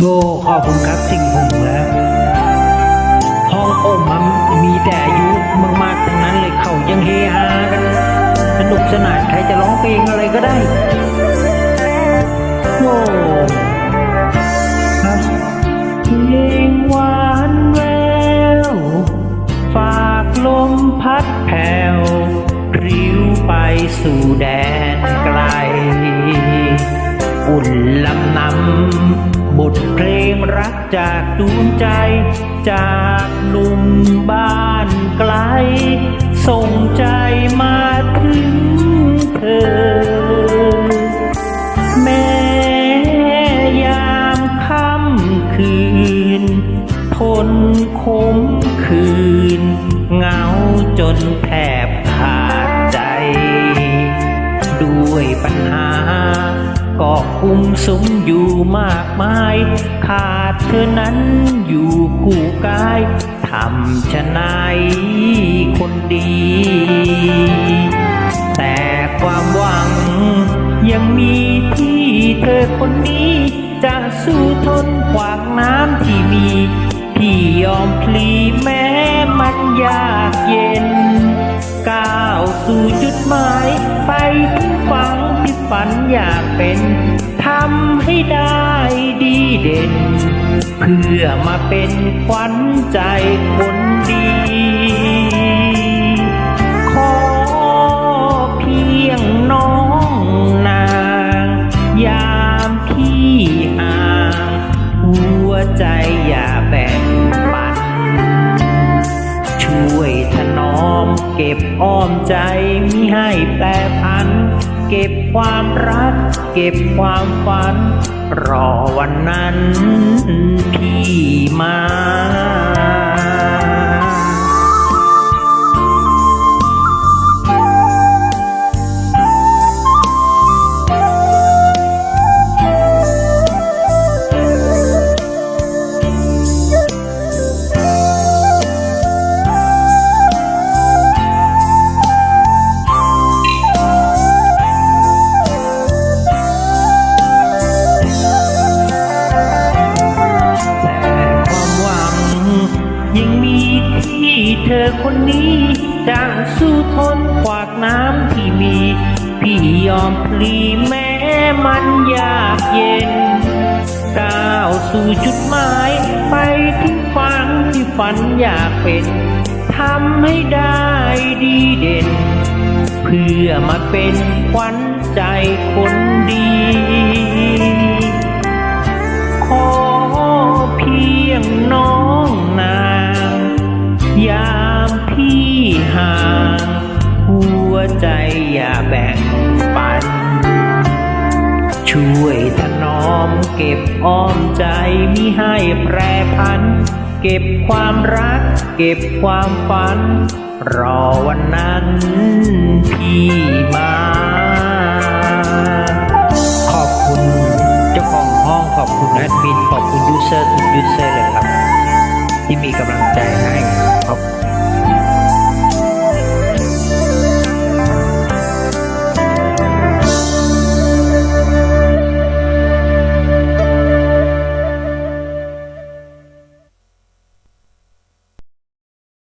โอ้ขอบคุณครับสิ่งผมแล้วห้องผมมันมีแต่อายุมากๆทั้งนั้นเลยเขายังเฮฮากันสนุกสนานใครจะร้องเพลงอะไรก็ได้โอ้ครับเพลงหวานแววฝากลมพัดแผ่วริ้วไปสู่แดนไกล อุ่นลำนำ บทเพลงรักจากดวงใจจากหนุ่มบ้านไกล ส่งใจมาถึงเธอแม่ คุมสมอยู่มากมาย ขาดเธอนั้นอยู่คู่กายทำชะนายคนดี แต่ความหวังยังมีที่เธอคนนี้ จะสู้ทนขวากน้ำที่มีพี่ยอมพลีแม้มันยากเย็น สู่จุดหมาย ไปถึงฝังที่ฝันอยากเป็นทำให้ได้ดีเด่น เพื่อมาเป็นขวัญใจคนดีขอเพียงน้องนาง ยามพี่ห่าง หัวใจอย่าแบ่งปัน ช่วยถนอม เก็บอ้อมใจมิให้แปรพัน เก็บความรัก เก็บความฝัน รอวันนั้นพี่มา ยังมีที่เธอคนนี้จะสู้ทนขวากน้ำที่มี พี่ยอมพลีแม้มันยากเย็น ก้าวสู่จุดหมาย ไปถึงฝันที่ฝันอยากเป็นทำให้ได้ดีเด่น เพื่อมาเป็นขวัญใจคนดี ใจอย่าแบ่งปัน ช่วยถนอมเก็บอ้อมใจมิให้แปรพัน เก็บความรัก เก็บความฝัน รอวันนั้นพี่มา ขอบคุณเจ้าของห้องขอบคุณแอดมินขอบคุณยูเซอร์ทุกยูเซอร์เลยครับ ที่มีกำลังใจให้ขอบ